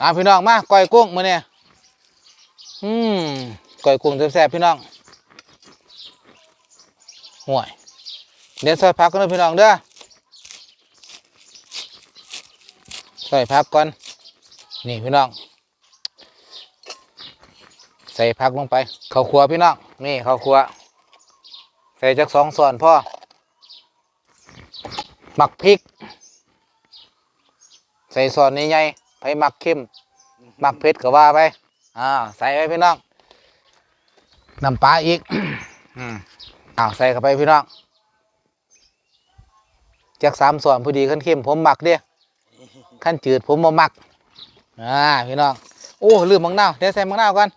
อ่าพี่น้องมาก้อยกุ้งมื้อนี้อืมก้อยกุ้งแซ่บๆพี่น้องห่วยเดี๋ยวซอยพักกันพี่น้องเด้อซอยพักก่อนนี่พี่น้อง ใส่พักลงไปข้าวคั่วพี่น้องนี่ข้าวคั่วใส่จักสองส่วนพ่อหมักพริก ใส่ส่วนนี้ใหญ่ ไปหมักเข้มหมักเผ็ดก็ว่าไปอ่าใส่ไปพี่น้องน้ำปลาอีกอืมอ้าวใส่เข้าไปพี่น้องจากสามส่วนพอดีขั้นเข้มผมหมักเด้ขั้นจืดผมบ่หมักอ่าพี่น้องโอ้ลืมมังนาวเดี๋ยวใส่มังนาวก่อน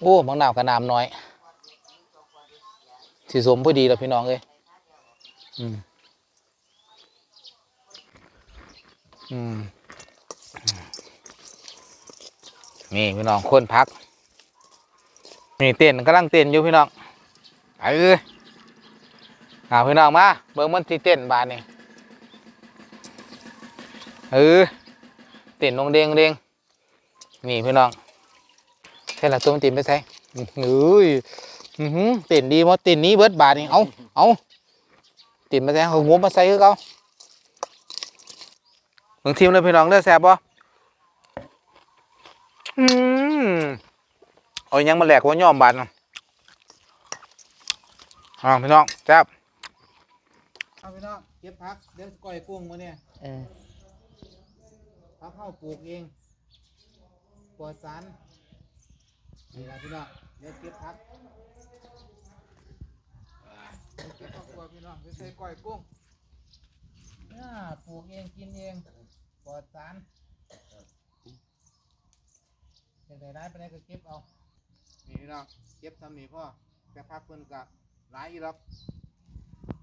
โอ้มังนาวกับน้ำน้อยสีสมพอดีแล้วพี่น้องเอ้ยอืมอืม นี่พี่น้องคนพัก นี่เต้นกำลังเต้นอยู่พี่น้องเอ้ยเอาพี่น้องมาเบิ่งมันที่เต้นบานนี่เออเต้นลงเด้งเด้งนี่พี่น้องใช่ละตัวมันตินไปใส่เอ้ยอื้อหือเต้นดีมั้เต้นนี้เบิดบาทนี่เอาเอาตินไปใส่เอางบมาใส่คือเขา เบิ่งทีมเลยพี่น้องเด้อแซ่บบ่อืมเอายังมาแหลกว่าย่อมบาทนะอ่าพี่น้องแซ่บเอาพี่น้องเก็บผักเดี๋ยวก้อยกุ้งมาเนี่ยเออผักเข้าปลูกเองปลอดสารนี่ละพี่น้องเดี๋ยวเก็บผักเก็บผักบัวพี่น้องไปใส่ก้อยกุ้ง อ่าปลูกเองกินเองปลอดสารเป็นไงได้ไปไหนก็เก็บเอา นี่พี่น้องเก็บทำนี่พ่อแต่ผักเพิ่นกะหลายอีรอก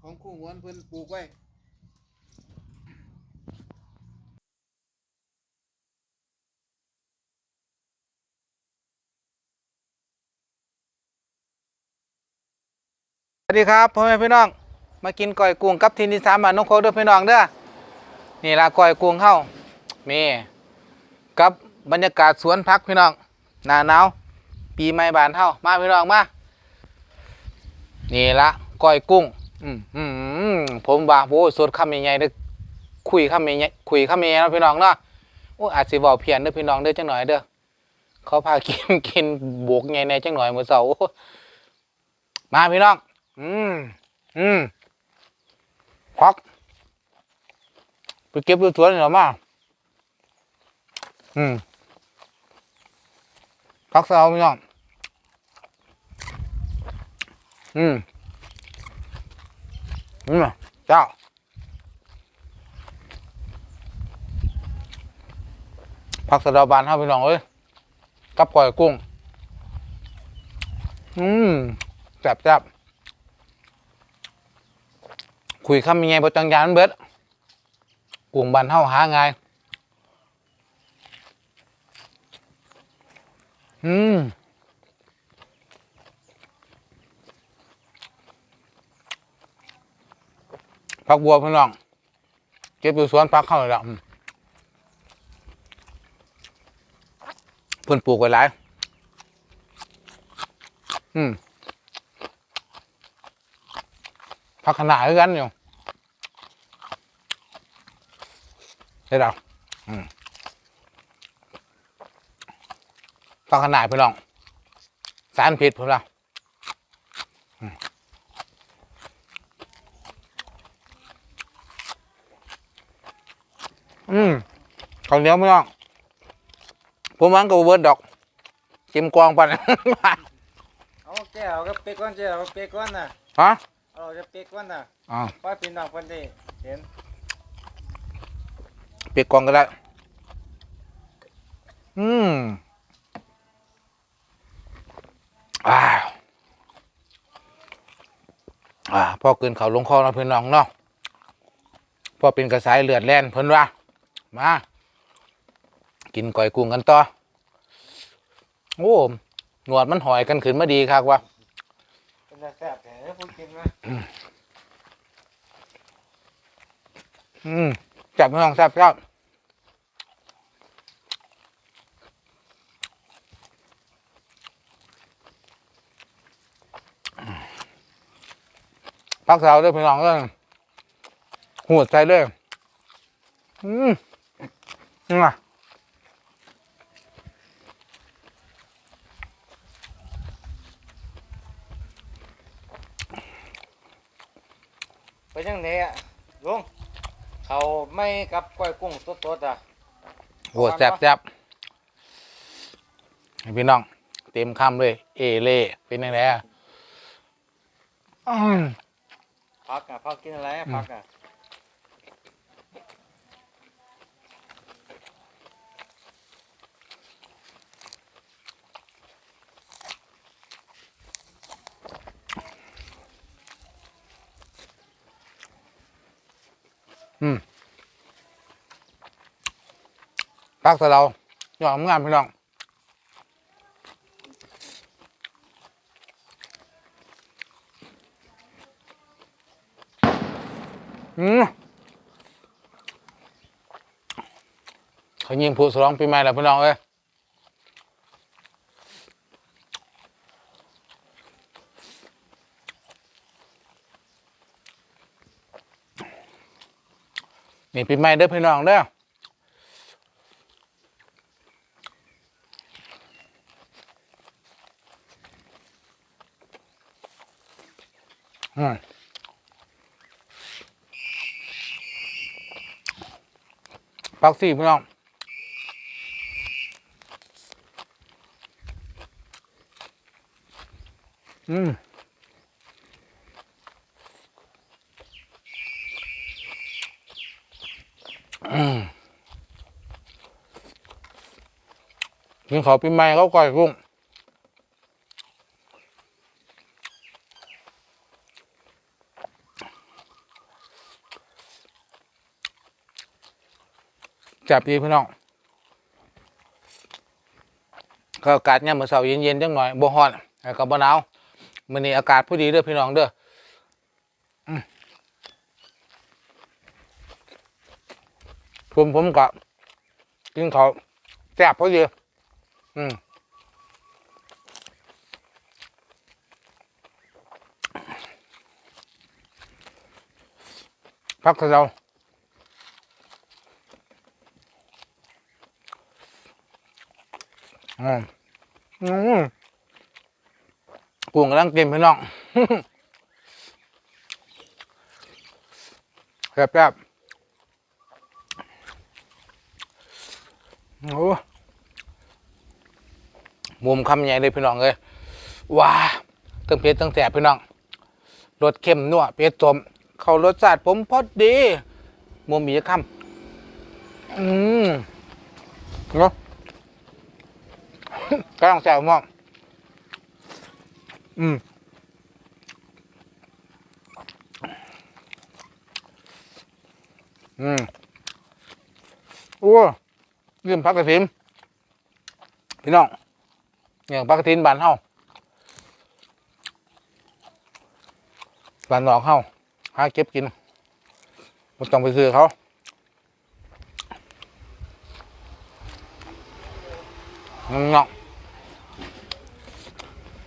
ของคู่หวนเพิ่นปลูกไว้สวัสดีครับพ่อแม่พี่น้อง มากินก้อยกุ้งกับทีนี่สามบานน้องโคกเด้อพี่น้องเด้อนี่ละก้อยกุ้งเข้ามีกับบรรยากาศสวนพักพี่น้องหน้าหนาวปีใหม่บานเท่ามาพี่น้องมานี่ละก้อยกุ้งอืมอืมผมว่าโอ้สดคำใหญ่ๆเด้อคุยคำใหญ่คุยคำใหญ่เนาะพี่น้องเนาะโอ้อาจสิเว้าเพี้ยนเด้อพี่น้องเด้อจังหน่อยเด้อเขาพากินกินบวกใหญ่ๆจังหน่อยมือเช้าโอ้มาพี่น้อง อืมอืม พักไปเก็บดูสวนเหรอมาอืมพักเสาพี่น้องอืมอืมเจ้าผักสะดาบานเฮาพี่น้องเอ้ยกับก่อยกุ้ง อืมแซ่บแซ่บ คุยคำยังไงบ่จังยานเบิดกุ้งบานเฮาหาง่ายอืมผักบัวพี่น้องเก็บอยู่สวนผักเข้าเลยละอืมเพิ่นปลูกไว้หลายอืมผักขนาดคือกันอยู่ ได้ดอกอืมผักขนาดพี่น้อง สารพิษพี่น้องอืมข้าวเหนียวไม่ต้อง ผมมันก็บ่เบิดดอก จิ้มกวางปันเอาแก้วก็เป๊กก้อนแก้วก็เป๊กก้อนน่ะฮะเอาจะเป๊กก้อนน่ะอ่าป้าพี่น้องคนนี้เห็น เปียกกวางก็ได้ อืมอ่าอ่าพ่อเกินเขาลงคอนะเพื่อนน้องเนาะพ่อเป็นกระสายเลือดแล่นเพิ่นว่า มา กินก่อยกุ้งกันต่อ โอ้หนวดมันหอยกันขึ้นมาดีครับวะเป็นแต่แซ่บแต่ให้พูดกินมาอืม จับพี่น้องแซ่บแซ่บพักเสาด้วยพี่น้องก็หัวใจด้วยอืมนี่ะไปยังไงอะ เขาไม่กับก้อยกุ้งสดๆอะหัวแซ่บแซ่บให้พี่น้อง เต็มคำเลย เอเล่เป็นยังไงอะอืมพักอะพักกินอะไรอะพักอะ พักแต่เรายอมงานพี่น้องอืมเขายิงผู้สลองปีใหม่แล้วพี่น้องเอ้ยนี่ปีใหม่เด้อพี่น้องเด้อ ปักสี่พี่น้องอืมอืมกินขอปีใหม่เขาก่อยกุ้ง จับดีพี่น้องก็อากาศเนี่ยามมื่อเสาร์เย็นๆจังหน่อยบ่ฮ้อนก็บ่หนาวมื้อนี้อากาศพอดีเด้อพี่น้องเด้อผมผมก็กินเขาแซ่บพอดีอืมพักเรา อืมอืม กุ้งกำลังกินพี่น้องแซ่บแซ่บโอ้มุมคำใหญ่เลยพี่น้องเลยว้าตั้งเผ็ดตั้งแสบพี่น้องรสเค็มนัวเผ็ดสม เข้ารสชาติผมพอดีมุมมีคำอืมเนาะ กำลังแซวมากอืมอืมโอ้ลืมพักกระถินพี่น้องเนี่ยพักกระถินบานเฮาบานนอกเฮาหาเก็บกินไม่ต้องไปซื้อเขางอก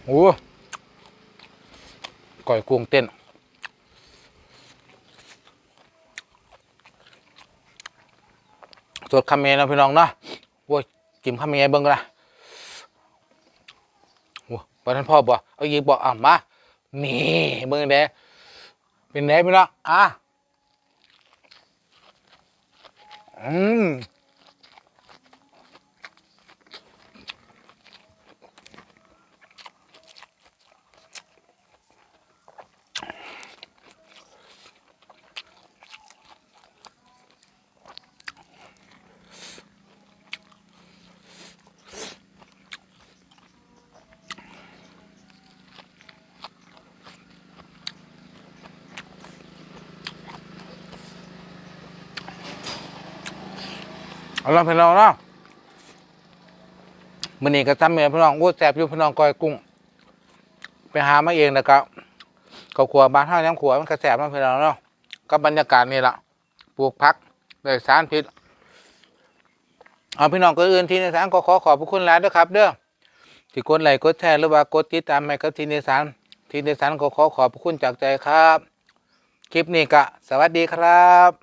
โอ้ก่อยกุ้งเต้น สดคาเมนนะพี่น้องเนาะโอ้ยกิมคาเมเบิ่งละโอ้บ่ท่านพ่อบ่เอาอีกบอกอะมานี่เบิ่งเด้เป็นไงพี่น้องอะอืม เอาล่ะพี่น้องเนาะมื้อนี้ก็ทำเมียพี่น้องโอ้แซ่บอยู่พี่น้องก้อยกุ้ง ไปหามาเองแล้วก็ก็ครัวบ้านเฮายังครัวมันก็แซ่บเนาะพี่น้องเนาะกับบรรยากาศนี่ล่ะปลูกผักได้สารพิษเอาพี่น้องก็อื่นที่ในสารก็ขอขอบพระคุณหลายด้วยครับ เด้อที่กดไลค์กดแชร์หรือว่ากดติดตามให้กับที่ในสารที่ในสารก็ขอขอบพระคุณจากใจครับ คลิปนี้ก็สวัสดีครับ